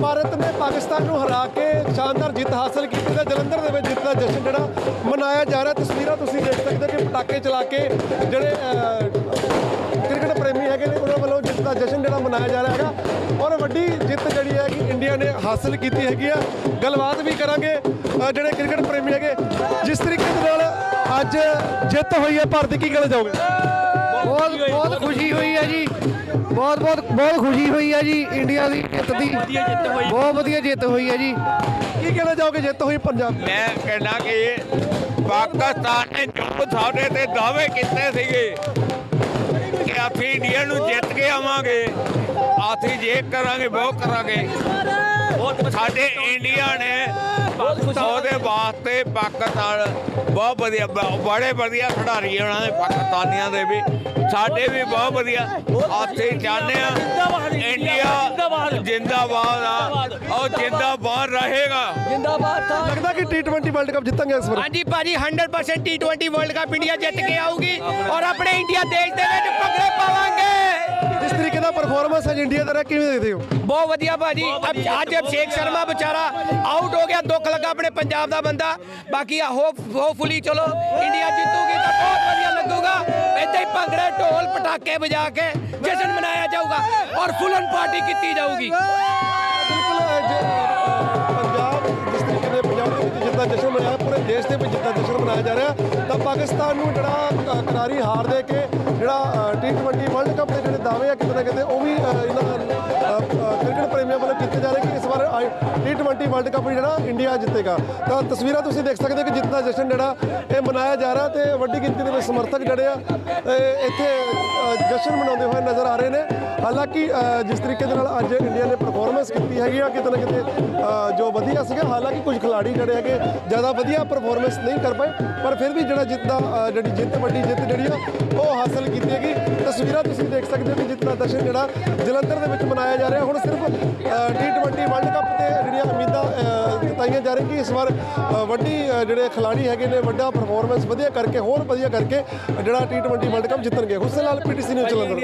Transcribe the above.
ਭਾਰਤ ਨੇ ਪਾਕਿਸਤਾਨ ਨੂੰ ਹਰਾ ਕੇ ਸ਼ਾਨਦਾਰ ਜਿੱਤ ਹਾਸਲ ਕੀਤੀ ਤੇ ਜਲੰਧਰ ਦੇ ਵਿੱਚ ਜਿੱਤ ਦਾ ਜਸ਼ਨ ਜਿਹੜਾ ਮਨਾਇਆ ਜਾ ਰਿਹਾ। ਤਸਵੀਰਾਂ ਤੁਸੀਂ ਦੇਖ ਸਕਦੇ ਹੋ ਕਿ ਪਟਾਕੇ ਚਲਾ ਕੇ ਜਿਹੜੇ ਕ੍ਰਿਕਟ ਪ੍ਰੇਮੀ ਹੈਗੇ ਨੇ, ਉਹਨਾਂ ਵੱਲੋਂ ਜਿੱਤ ਦਾ ਜਸ਼ਨ ਜਿਹੜਾ ਮਨਾਇਆ ਜਾ ਰਿਹਾ ਹੈਗਾ। ਔਰ ਵੱਡੀ ਜਿੱਤ ਜਿਹੜੀ ਹੈ ਕਿ ਇੰਡੀਆ ਨੇ ਹਾਸਲ ਕੀਤੀ ਹੈਗੀ ਆ। ਗੱਲਬਾਤ ਵੀ ਕਰਾਂਗੇ ਜਿਹੜੇ ਕ੍ਰਿਕਟ ਪ੍ਰੇਮੀ ਹੈਗੇ। ਜਿਸ ਤਰੀਕੇ ਅੱਜ ਜਿੱਤ ਹੋਈ ਹੈ ਭਾਰਤ ਕੀ ਕਹਿਣਾ ਚਾਹੋਗੇ ਬਹੁਤ ਬਹੁਤ ਖੁਸ਼ੀ ਹੋਈ ਹੈ ਜੀ। ਬਹੁਤ ਬਹੁਤ ਬਹੁਤ ਖੁਸ਼ੀ ਹੋਈ ਹੈ ਜੀ ਇੰਡੀਆ ਦੀ ਜਿੱਤ ਦੀ। ਬਹੁਤ ਵਧੀਆ ਜਿੱਤ ਹੋਈ ਹੈ ਜੀ। ਕੀ ਕਹਿਣਾ ਚਾਹੋਗੇ ਜਿੱਤ ਹੋਈ ਪੰਜਾਬ? ਦੀ? ਮੈਂ ਕਹਿਣਾ ਕਿ ਪਾਕਿਸਤਾਨ ਨੇ ਜੋ ਸਾਡੇ ਤੇ ਦਾਅਵੇ ਕੀਤੇ ਸੀਗੇ ਕਿ ਅਸੀਂ ਇੰਡੀਆ ਨੂੰ ਜਿੱਤ ਕੇ ਆਵਾਂਗੇ। ਅਸੀਂ ਜੇ ਕਰਾਂਗੇ ਉਹ ਕਰਾਂਗੇ। ਸਾਡੇ ਇੰਡੀਆ ਨੇ ਉਹਦੇ ਵਾਸਤੇ ਪਾਕਿਸਤਾਨ ਬਹੁਤ ਵਧੀਆ ਬੜੇ ਵਧੀਆ ਖਿਡਾਰੀ ਉਹਨਾਂ ਦੇ ਪਾਕਿਸਤਾਨੀਆਂ ਦੇ ਵੀ। ਸਾਡੇ ਵੀ ਬਹੁਤ ਵਧੀਆ। ਅਸੀਂ ਚਾਹੁੰਦੇ ਆ ਇੰਡੀਆ ਜਿੰਦਾਬਾਦ ਆ। ਉਹ ਜਿੰਦਾਬਾਦ ਰਹੇਗਾ। ਲੱਗਦਾ ਕਿ ਟੀ20 ਵਰਲਡ ਕੱਪ ਜਿੱਤਾਂਗੇ ਇਸ ਵਾਰ। ਹਾਂਜੀ ਭਾਜੀ 100% ਟੀ20 ਵਰਲਡ ਕੱਪ ਇੰਡੀਆ ਜਿੱਤ ਕੇ ਆਊਗੀ। ਔਰ ਆਪਣੇ ਇੰਡੀਆ ਦੇਸ਼ ਦੇ ਵਿੱਚ ਭੰਗੜੇ ਪਾਵਾਂਗੇ। ਜਿਸ ਤਰੀਕੇ ਦਾ ਪਰਫਾਰਮੈਂਸ ਹੈ ਇੰਡੀਆ ਦਾ ਰਿਹਾ ਕਿਵੇਂ ਦੇਖਦੇ ਹੋ? ਬਹੁਤ ਵਧੀਆ ਭਾਜੀ। ਅਬ ਅੱਜ ਅਭਿਸ਼ੇਕ ਸ਼ਰਮਾ ਵਿਚਾਰਾ ਆਊਟ ਹੋ ਗਿਆ ਦੁੱਖ ਲੱਗਾ ਆਪਣੇ ਪੰਜਾਬ ਦਾ ਬੰਦਾ। ਬਾਕੀ ਹੋਪ ਹੋਪਫੁਲੀ ਚਲੋ ਇੰਡੀਆ ਜਿੱਤੂਗੀ ਤਾਂ ਬਹੁਤ ਵਧੀਆ ਲੱਗੂਗਾ। ਏਦਾਂ ਹੀ ਭੰਗੜੇ ਢੋਲ ਪਟਾਕੇ ਵਜਾ ਕੇ ਜਸ਼ਨ ਮਨਾਇਆ ਜਾਊਗਾ ਔਰ ਫੁੱਲਨ ਪਾਰਟੀ ਕੀਤੀ ਜਾਊਗੀ। ਬਿਲਕੁਲ ਪੰਜਾਬ ਜਿਸ ਤਰੀਕੇ ਦੇ ਪੰਜਾਬ ਦੇ ਵਿੱਚ ਜਿੱਦਾਂ ਜਸ਼ਨ ਮਨਾਇਆ ਦੇਸ਼ ਦੇ ਵਿੱਚ ਜਿੱਦਾਂ ਜਸ਼ਨ ਮਨਾਇਆ ਜਾ ਰਿਹਾ ਤਾਂ ਪਾਕਿਸਤਾਨ ਨੂੰ ਜਿਹੜਾ ਅ, ਕਰਾਰੀ ਹਾਰ ਦੇ ਕੇ ਜਿਹੜਾ ਟੀ20 ਵਰਲਡ ਕੱਪ ਦੇ ਜਿਹੜੇ ਦਾਅਵੇ ਆ ਕਿਤੇ ਨਾ ਕਿਤੇ ਉਹ ਵੀ ਇਹਨਾਂ ਅ, ਕ੍ਰਿਕਟ ਪ੍ਰੇਮੀਆਂ ਵੱਲੋਂ ਕੀਤੇ ਜਾ ਰਹੇ ਕਿ ਇਸ ਵਾਰ ਟੀ20 ਵਰਲਡ ਕੱਪ ਜਿਹੜਾ ਇੰਡੀਆ ਜਿੱਤੇਗਾ। ਤਾਂ ਤਸਵੀਰਾਂ ਤੁਸੀਂ ਦੇਖ ਸਕਦੇ ਹੋ ਕਿ ਜਿੱਤ ਦਾ ਜਸ਼ਨ ਜਿਹੜਾ, ਇਹ ਮਨਾਇਆ ਜਾ ਰਿਹਾ ਤੇ ਵੱਡੀ ਗਿਣਤੀ ਦੇ ਵਿੱਚ ਸਮਰਥਕ ਜਿਹੜੇ ਆ, ਇਹ ਇੱਥੇ ਜਸ਼ਨ ਮਨਾਉਂਦੇ ਹੋਏ ਨਜ਼ਰ ਆ ਰਹੇ ਨੇ। ਹਾਲਾਂਕਿ ਜਿਸ ਤਰੀਕੇ ਦੇ ਨਾਲ ਅੱਜ ਇੰਡੀਆ ਨੇ ਪਰਫਾਰਮੈਂਸ ਕੀਤੀ ਹੈਗੀ ਆ, ਕਿਤੇ ਨਾ ਕਿਤੇ ਜੋ ਵਧੀਆ ਸੀਗਾ। ਹਾਲਾਂਕਿ ਕੁਝ ਖਿਲਾੜੀ ਜਿਹੜੇ ਹੈਗੇ, ਜ਼ਿਆਦਾ ਵਧੀਆ ਪਰਫਾਰਮੈਂਸ ਨਹੀਂ ਕਰ ਪਾਏ, ਪਰ ਫਿਰ ਵੀ ਜਿਹੜਾ ਜਿੱਤ ਦਾ ਜਿਹੜੀ ਜਿੱਤ, ਵੱਡੀ ਜਿੱਤ ਜਿਹੜੀ ਆ, ਉਹ ਹਾਸਲ ਕੀਤੀ ਹੈਗੀ। ਤਸਵੀਰਾਂ ਤੁਸੀਂ ਦੇਖ ਸਕਦੇ ਹੋ ਕਿ ਜਿੱਤ ਦਾ ਜਸ਼ਨ ਜਿਹੜਾ ਜਲੰਧਰ ਦੇ ਵਿੱਚ ਮਨਾਇਆ ਜਾ ਰਿਹਾ। ਹੁਣ ਸਿਰਫ ਟੀ20 ਵਰਲਡ ਕੱਪ ਤੇ ਜਿਹੜੀਆਂ ਉਮੀਦਾਂ ਜਤਾਈਆਂ ਜਾ ਰਹੀਆਂ ਕਿ ਇਸ ਵਾਰ ਵੱਡੀ ਜਿਹੜੇ ਖਿਲਾੜੀ ਹੈਗੇ ਨੇ, ਵੱਡਾ ਪਰਫਾਰਮੈਂਸ ਵਧੀਆ ਕਰਕੇ, ਹੋਰ ਵਧੀਆ ਕਰਕੇ, ਜਿਹੜਾ ਟੀ20 world cup ਜਿੱਤਣਗੇ। Husan Lal PTC news Jalandhar